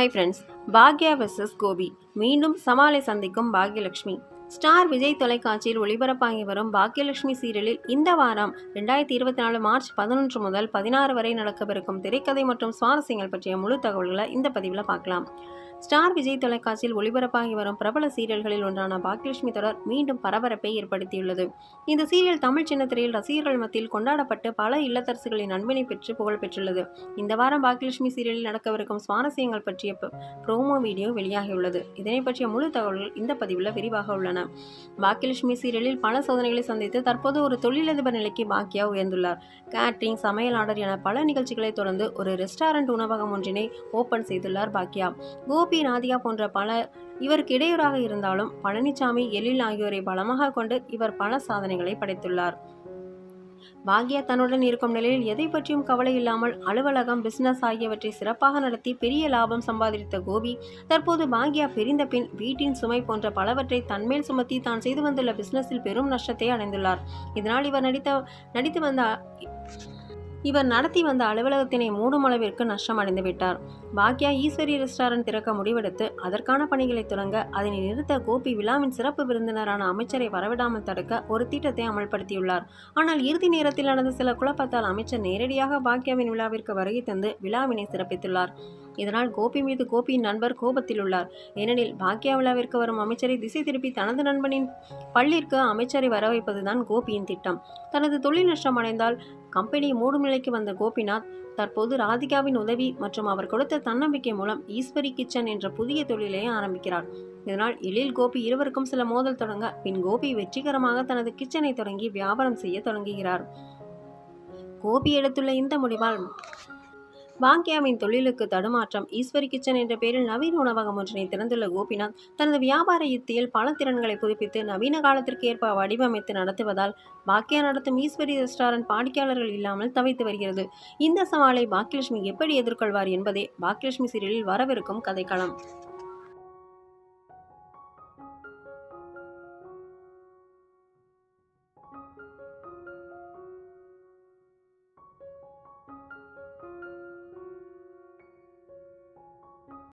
High friends பாக்யா versus Gopi மீண்டும் சமாளை சந்திக்கும் பாக்யலட்சுமி. ஸ்டார் விஜய் தொலைக்காட்சியில் ஒளிபரப்பாகி வரும் பாக்யலட்சுமி சீரியலில் இந்த வாரம் ரெண்டாயிரத்தி இருபத்தி நாலு மார்ச் பதினொன்று முதல் பதினாறு வரை நடக்கவிருக்கும் திரைக்கதை மற்றும் சுவாரஸ்யங்கள் பற்றிய முழு தகவல்களை இந்த பதிவில் பார்க்கலாம். ஸ்டார் விஜய் தொலைக்காட்சியில் ஒளிபரப்பாகி வரும் பிரபல சீரியல்களில் ஒன்றான பாக்யலட்சுமி தொடர் மீண்டும் பரபரப்பை ஏற்படுத்தியுள்ளது. இந்த சீரியல் தமிழ் சின்னத்திரையில் ரசிகர்கள் மத்தியில் கொண்டாடப்பட்டு பல இல்லத்தரசுகளின் அன்பினை பெற்று புகழ் பெற்றுள்ளது. இந்த வாரம் பாக்கியலட்சுமி சீரியலில் நடக்கவிருக்கும் சுவாரஸ்யங்கள் பற்றிய ப்ரோமோ வீடியோ வெளியாகியுள்ளது. இதனை பற்றிய முழு தகவல்கள் இந்த பதிவில் விரிவாக உள்ளன. பாக்கியலட்சுமி சீரியலில் பல சோதனைகளை சந்தித்து தற்போது ஒரு தொழிலதிபர் நிலைக்கு பாக்கியா உயர்ந்துள்ளார். கேட்ரிங் சமையல் ஆர்டர் என பல நிகழ்ச்சிகளை தொடர்ந்து ஒரு ரெஸ்டாரண்ட் உணவகம் ஒன்றினை ஓபன் செய்துள்ளார் பாக்கியா. கோபி ராதிகா போன்ற பல இவருக்கு இடையூறாக இருந்தாலும் பழனிசாமி எழில் ஆகியோரை பலமாக கொண்டு இவர் பல சாதனைகளை படைத்துள்ளார். பாக்யா தன்னுடன் இருக்கும் நிலையில் எதை பற்றியும் கவலை இல்லாமல் அலுவலகம் பிசினஸ் ஆகியவற்றை சிறப்பாக நடத்தி பெரிய லாபம் சம்பாதித்த கோபி தற்போது பாக்யா பிரிந்த பின் வீட்டின் சுமை போன்ற பலவற்றை தன்மேல் சுமத்தி தான் செய்து வந்துள்ள பிசினஸில் பெரும் நஷ்டத்தை அடைந்துள்ளார். இதனால் இவர் நடித்த நடித்து வந்த இவர் நடத்தி வந்த அலுவலகத்தினை மூடும் அளவிற்கு நஷ்டமடைந்து விட்டார். பாக்யா ஈஸ்வரி ரெஸ்டாரண்ட் திறக்க முடிவெடுத்து அதற்கான பணிகளை தொடங்க அதனை நிறுத்த கோபி விழாவின் சிறப்பு விருந்தினரான அமைச்சரை வரவிடாமல் தடுக்க ஒரு திட்டத்தை அமல்படுத்தியுள்ளார். ஆனால் இறுதி நேரத்தில் நடந்த சில குழப்பத்தால் அமைச்சர் நேரடியாக பாக்யாவின் விழாவிற்கு வருகை தந்து விழாவினை சிறப்பித்துள்ளார். இதனால் கோபி மீது கோபியின் நண்பர் கோபத்தில் உள்ளார். ஏனெனில் பாக்யா விழாவிற்கு வரும் அமைச்சரை திசை திருப்பி தனது நண்பனின் பள்ளிற்கு அமைச்சரை வர வைப்பதுதான் கோபியின் திட்டம். தனது தொழில் நஷ்டம் அடைந்தால் கம்பெனி மூடும் நிலைக்கு வந்த கோபிநாத் தற்போது ராதிகாவின் உதவி மற்றும் அவர் கொடுத்த தன்னம்பிக்கை மூலம் ஈஸ்வரி கிச்சன் என்ற புதிய தொழிலை ஆரம்பிக்கிறார். இதனால் எழில் கோபி இருவருக்கும் சில மோதல் தொடங்க பின் கோபி வெற்றிகரமாக தனது கிச்சனை தொடங்கி வியாபாரம் செய்ய தொடங்குகிறார். கோபி எடுத்துள்ள இந்த முடிவால் பாக்யாவின் தொழிலுக்கு தடுமாற்றம். ஈஸ்வரி கிச்சன் என்ற பெயரில் நவீன உணவகம் ஒன்றினை திறந்துள்ள கோபிநாத் தனது வியாபார யுத்தியில் பல திறன்களை புதுப்பித்து நவீன காலத்திற்கு ஏற்ப வடிவமைத்து நடத்துவதால் வாக்கியா நடத்தும் ஈஸ்வரி ரெஸ்டாரண்ட் வாடிக்கையாளர்கள் இல்லாமல் தவித்து வருகிறது. இந்த சவாலை பாக்கியலட்சுமி எப்படி எதிர்கொள்வார் என்பதே பாக்கியலட்சுமி சீரியலில் வரவிருக்கும் கதைக்களம்.